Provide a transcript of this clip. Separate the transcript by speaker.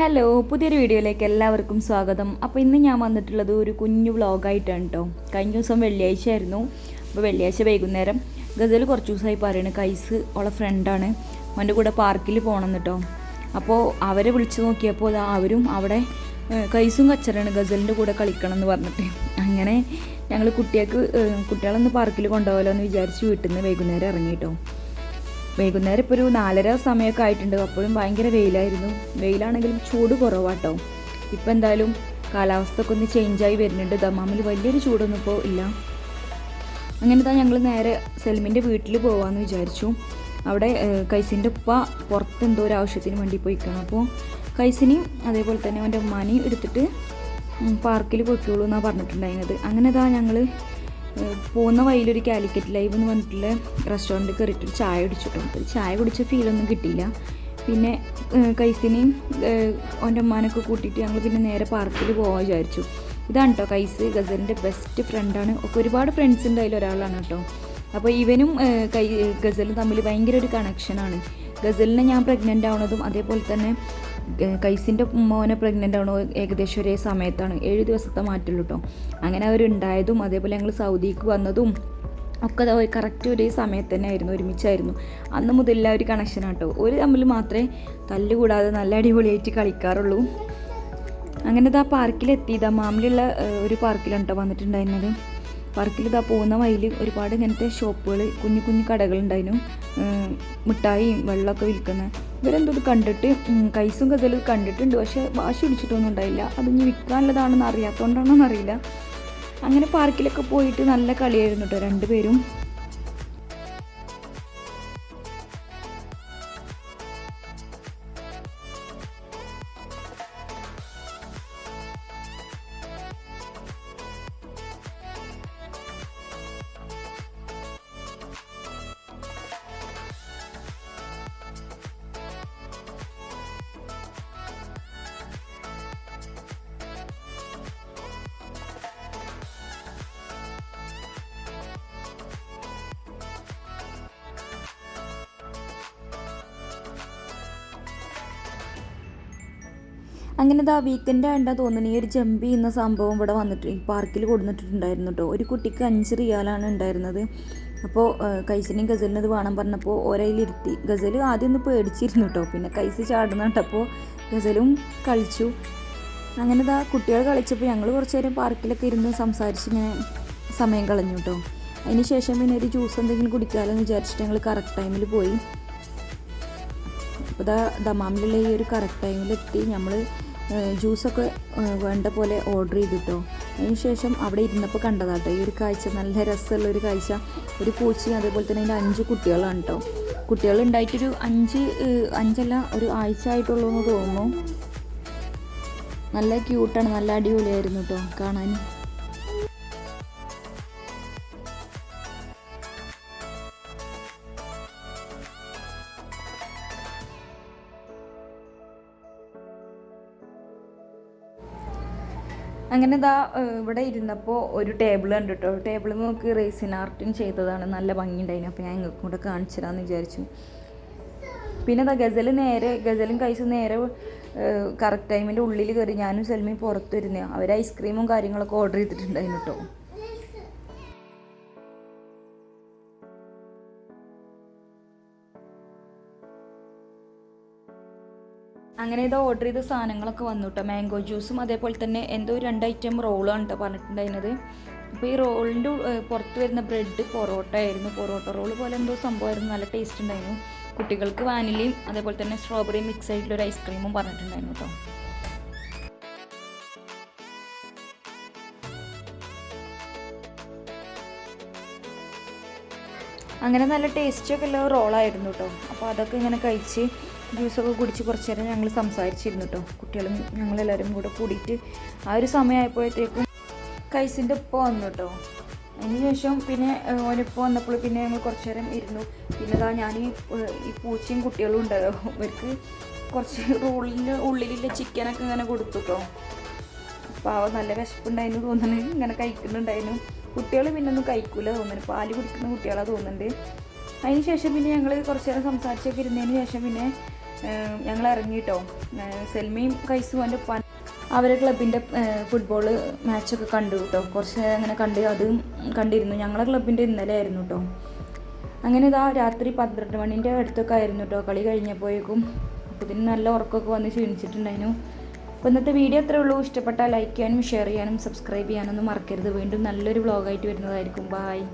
Speaker 1: Hello പുതിയൊരു വീഡിയോയിലേക്ക് എല്ലാവർക്കും സ്വാഗതം. അപ്പോൾ ഇന്ന് ഞാൻ വന്നിട്ടുള്ളത് ഒരു കുഞ്ഞു വ്ളോഗായിട്ടാണ് കേട്ടോ കഴിഞ്ഞ ദിവസം വെള്ളിയാഴ്ച ആയിരുന്നു. അപ്പോൾ വെള്ളിയാഴ്ച വൈകുന്നേരം ഗസൽ കുറച്ച് ദിവസമായി പറയുന്നത് കൈസ് ഉള്ള ഫ്രണ്ടാണ് അവന്റെ കൂടെ പാർക്കിൽ പോകണം കേട്ടോ അപ്പോൾ അവരെ വിളിച്ചു നോക്കിയപ്പോൾ അവരും അവിടെ കൈസും കച്ചറാണ് ഗസലിന്റെ കൂടെ കളിക്കണം എന്ന് പറഞ്ഞിട്ട്. അങ്ങനെ ഞങ്ങൾ കുട്ടികൾക്ക് കുട്ടികളൊന്ന് പാർക്കിൽ കൊണ്ടുപോകാമല്ലോ എന്ന് വിചാരിച്ച് വീട്ടിൽ നിന്ന് വൈകുന്നേരം ഇറങ്ങി കേട്ടോ വൈകുന്നേരം ഇപ്പോൾ ഒരു നാലര സമയമൊക്കെ ആയിട്ടുണ്ട്. അപ്പോഴും ഭയങ്കര വെയിലായിരുന്നു. വെയിലാണെങ്കിലും ചൂട് കുറവാട്ടോ. ഇപ്പം എന്തായാലും കാലാവസ്ഥ ഒക്കെ ഒന്ന് ചേഞ്ചായി വരുന്നുണ്ട്. ദമാമിൽ വലിയൊരു ചൂടൊന്നും ഇപ്പോൾ ഇല്ല. അങ്ങനെ തന്നെ ഞങ്ങൾ നേരെ സെൽമിന്റെ വീട്ടിൽ പോകാമെന്ന് വിചാരിച്ചു. അവിടെ കൈസിന്റെ ഉപ്പ പുറത്ത് എന്തോ ഒരു ആവശ്യത്തിന് വേണ്ടി പോയിക്കണം. അപ്പോൾ കൈസിനെയും അതേപോലെ തന്നെ അവന്റെ ഉമ്മാനെയും എടുത്തിട്ട് പാർക്കിൽ പോയിക്കോളൂ എന്നാണ് പറഞ്ഞിട്ടുണ്ടായിരുന്നത്. അങ്ങനെ ഇതാ ഞങ്ങൾ പോകുന്ന വഴിയിലൊരു കാലിക്കറ്റ് ലൈവ് എന്ന് പറഞ്ഞിട്ടുള്ള റെസ്റ്റോറന്റിൽ കയറിയിട്ട് ചായ കുടിച്ചിട്ടു അപ്പോൾ ചായ കുടിച്ച ഫീലൊന്നും കിട്ടിയില്ല. പിന്നെ കൈസിനെയും ഏഹ്, അവന്റെ ഉമ്മാനൊക്കെ കൂട്ടിയിട്ട് ഞങ്ങൾ പിന്നെ നേരെ പാർക്കിൽ പോകാൻ വിചാരിച്ചു. ഇതാണ് കേട്ടോ കൈസ് ഗസലിന്റെ ബെസ്റ്റ് ഫ്രണ്ടാണ് ഒക്കെ ഒരുപാട് ഫ്രണ്ട്സ് ഉണ്ട് അതിൽ ഒരാളാണ് കേട്ടോ അപ്പോൾ ഇവനും കൈ ഗസലും തമ്മിൽ ഭയങ്കര ഒരു കണക്ഷനാണ് ഗസലിനെ ഞാൻ പ്രഗ്നന്റ് ആവുന്നതും അതേപോലെ തന്നെ കൈസിന്റെ മോനെ പ്രഗ്നന്റ് ആണോ ഏകദേശം ഒരേ സമയത്താണ്. ഏഴ് ദിവസത്തെ മാറ്റുള്ളൂ കേട്ടോ അങ്ങനെ അവരുണ്ടായതും അതേപോലെ ഞങ്ങൾ സൗദിക്ക് വന്നതും ഒക്കെ കറക്റ്റ് ഒരേ സമയത്ത് തന്നെ ആയിരുന്നു ഒരുമിച്ചായിരുന്നു. അന്ന് മുതലുള്ള ഒരു കണക്ഷനാണ് കേട്ടോ ഒരു തമ്മിൽ മാത്രമേ തല്ലുകൂടാതെ നല്ല അടിപൊളിയായിട്ട് കളിക്കാറുള്ളൂ. അങ്ങനെ ഇതാ പാർക്കിലെത്തി. ഇതാ മാമിലുള്ള ഒരു പാർക്കിലാണ് കേട്ടോ വന്നിട്ടുണ്ടായിരുന്നത്. പാർക്കിൽ ഇതാ പോകുന്ന വഴിയിൽ ഒരുപാട് ഇങ്ങനത്തെ ഷോപ്പുകൾ കുഞ്ഞു കുഞ്ഞു കടകളുണ്ടായിരുന്നു. മിഠായിയും വെള്ളമൊക്കെ വിൽക്കുന്ന ഇവരെന്തോ ഇത് കണ്ടിട്ട് കൈസും ഗസലും കണ്ടിട്ടുണ്ട്. പക്ഷേ വാശി പിടിച്ചിട്ടൊന്നും ഉണ്ടായില്ല. അത് ഇനി വിൽക്കാനുള്ളതാണെന്ന് അറിയാത്തതുകൊണ്ടാണോ എന്നറിയില്ല അങ്ങനെ പാർക്കിലൊക്കെ പോയിട്ട് നല്ല കളിയായിരുന്നു കേട്ടോ രണ്ടുപേരും. അങ്ങനെ ഇതാ വീക്കെൻഡ് ആയിട്ടാ തോന്നുന്നു. ഈ ഒരു ജമ്പി എന്ന സംഭവം ഇവിടെ വന്നിട്ട് ഈ പാർക്കിൽ കൊടുത്തിട്ടുണ്ടായിരുന്നു കേട്ടോ ഒരു കുട്ടിക്ക് അഞ്ച് റിയാലാണ് ഉണ്ടായിരുന്നത്. അപ്പോൾ കൈസിനെയും ഗസലിനും ഇത് വേണം പറഞ്ഞപ്പോൾ ഒരയിലിരുത്തി. ഗസൽ ആദ്യം ഒന്ന് പേടിച്ചിരുന്നു കേട്ടോ പിന്നെ കൈസ് ചാടുന്ന കേട്ടപ്പോൾ ഗസലും കളിച്ചു. അങ്ങനെ ഇതാ കുട്ടികൾ കളിച്ചപ്പോൾ ഞങ്ങൾ കുറച്ച് നേരം പാർക്കിലൊക്കെ ഇരുന്ന് സംസാരിച്ച് ഇങ്ങനെ സമയം കളഞ്ഞു കേട്ടോ അതിന് ശേഷം പിന്നെ ഒരു ജ്യൂസ് എന്തെങ്കിലും കുടിക്കാമല്ലോ എന്ന് വിചാരിച്ചിട്ട് ഞങ്ങൾ കറക്റ്റ് ടൈമിൽ പോയി. അപ്പോൾ ദമാമിലുള്ള ഈ ഒരു കറക്റ്റ് ടൈമിലെത്തി നമ്മൾ ജ്യൂസൊക്കെ വേണ്ട പോലെ ഓർഡർ ചെയ്തിട്ടോ. ശേഷം അവിടെ ഇരുന്നപ്പോൾ കണ്ടതാട്ടോ ഈ ഒരു കാഴ്ച. നല്ല രസമുള്ള ഒരു കാഴ്ച. ഒരു പൂച്ചയും അതേപോലെ തന്നെ അതിന്റെ അഞ്ച് കുട്ടികളാണ് കേട്ടോ കുട്ടികൾ ഉണ്ടായിട്ടൊരു അഞ്ച് അഞ്ചല്ല ഒരു ആഴ്ച ആയിട്ടുള്ളൂ എന്ന് തോന്നുന്നു. നല്ല ക്യൂട്ടാണ് നല്ല അടിപൊളിയായിരുന്നു കേട്ടോ കാണാൻ. അങ്ങനെ ഇതാ ഇവിടെ ഇരുന്നപ്പോൾ ഒരു ടേബിൾ ഉണ്ട് കേട്ടോ ടേബിൾ നോക്കി റേസിൻ ആർട്ടിങ് ചെയ്തതാണ്. നല്ല ഭംഗിയുണ്ടായിരുന്നു അപ്പോൾ ഞാൻ ഇങ്ങോട്ടും കൂടെ കാണിച്ചു വിചാരിച്ചു. പിന്നെ ഇതാ ഗസൽ നേരെ ഗസലും കൈസും നേരെ കറക്റ്റ് ടൈമിന്റെ ഉള്ളിൽ കയറി ഞാനും സെൽമി പുറത്തു വരുന്നേ അവർ ഐസ്ക്രീമും കാര്യങ്ങളൊക്കെ ഓർഡർ ചെയ്തിട്ടുണ്ടായിരുന്നു കേട്ടോ അങ്ങനെ ഇത് ഓർഡർ ചെയ്ത സാധനങ്ങളൊക്കെ വന്നു കേട്ടോ മാംഗോ ജ്യൂസും അതേപോലെ തന്നെ എന്തോ രണ്ട് ഐറ്റം റോളാണ് കേട്ടോ പറഞ്ഞിട്ടുണ്ടായിരുന്നത്. അപ്പോൾ ഈ റോളിന്റെ പുറത്ത് വരുന്ന ബ്രെഡ് പൊറോട്ട ആയിരുന്നു. പൊറോട്ട റോൾ പോലെ എന്തോ സംഭവമായിരുന്നു. നല്ല ടേസ്റ്റ് ഉണ്ടായിരുന്നു. കുട്ടികൾക്ക് വാനിലയും അതേപോലെ തന്നെ സ്ട്രോബെറി മിക്സ് ആയിട്ടുള്ള ഒരു ഐസ്ക്രീമും പറഞ്ഞിട്ടുണ്ടായിരുന്നു കേട്ടോ അങ്ങനെ നല്ല ടേസ്റ്റൊക്കെ ഉള്ള റോളായിരുന്നു കേട്ടോ അപ്പോൾ അതൊക്കെ ഇങ്ങനെ കഴിച്ച് ജ്യൂസൊക്കെ കുടിച്ച് കുറച്ച് നേരം ഞങ്ങൾ സംസാരിച്ചിരുന്നു കേട്ടോ കുട്ടികളും ഞങ്ങളെല്ലാവരും കൂടെ കൂടിയിട്ട് ആ ഒരു സമയമായപ്പോഴത്തേക്കും കൈസിന്റെ ഉപ്പ വന്നു കേട്ടോ അതിന് ശേഷം പിന്നെ ഏഹ്, ഓനിപ്പ വന്നപ്പോൾ പിന്നെ ഞങ്ങൾ കുറച്ച് നേരം ഇരുന്നു. പിന്നെ ഇതാ ഞാൻ ഈ പൂച്ചയും കുട്ടികളും ഉണ്ടല്ലോ. അവർക്ക് കുറച്ച് റോളിന്റെ ഉള്ളിലുള്ള ചിക്കനൊക്കെ ഇങ്ങനെ കൊടുത്തു കേട്ടോ അവ നല്ല വിശപ്പുണ്ടായിരുന്നു തോന്നുന്നു ഇങ്ങനെ കഴിക്കുന്നുണ്ടായിരുന്നു. കുട്ടികൾ പിന്നെ ഒന്നും കഴിക്കൂല തോന്നുന്നുണ്ട് പാൽ കുടിക്കുന്ന കുട്ടികളാ തോന്നുന്നുണ്ട്. അതിന് ശേഷം പിന്നെ ഞങ്ങൾ കുറച്ച് നേരം സംസാരിച്ചൊക്കെ ഇരുന്നതിന് ശേഷം പിന്നെ ഞങ്ങൾ ഇറങ്ങിയിട്ടോ സെൽമയും കൈസും എന്റെ ഉപ്പാൻ അവരെ ക്ലബിന്റെ ഫുട്ബോൾ മാച്ചൊക്കെ കണ്ടു കേട്ടോ കുറച്ച് അങ്ങനെ കണ്ട് അതും കണ്ടിരുന്നു. ഞങ്ങളെ ക്ലബിന്റെ ഇന്നലെ ആയിരുന്നു കേട്ടോ അങ്ങനെ ഇതാ രാത്രി പന്ത്രണ്ട് മണിന്റെ അടുത്തൊക്കെ ആയിരുന്നു കേട്ടോ കളി കഴിഞ്ഞപ്പോഴേക്കും അപ്പോൾ പിന്നെ നല്ല ഉറക്കമൊക്കെ വന്ന് ക്ഷീണിച്ചിട്ടുണ്ടായിരുന്നു. അപ്പോൾ ഇന്നത്തെ വീഡിയോ അത്രേ ഉള്ളൂ. ഇഷ്ടപ്പെട്ടാൽ ലൈക്ക് ചെയ്യാനും ഷെയർ ചെയ്യാനും സബ്സ്ക്രൈബ് ചെയ്യാനൊന്നും മറക്കരുത്. വീണ്ടും നല്ലൊരു വ്ളോഗായിട്ട് വരുന്നതായിരിക്കും. ബായ്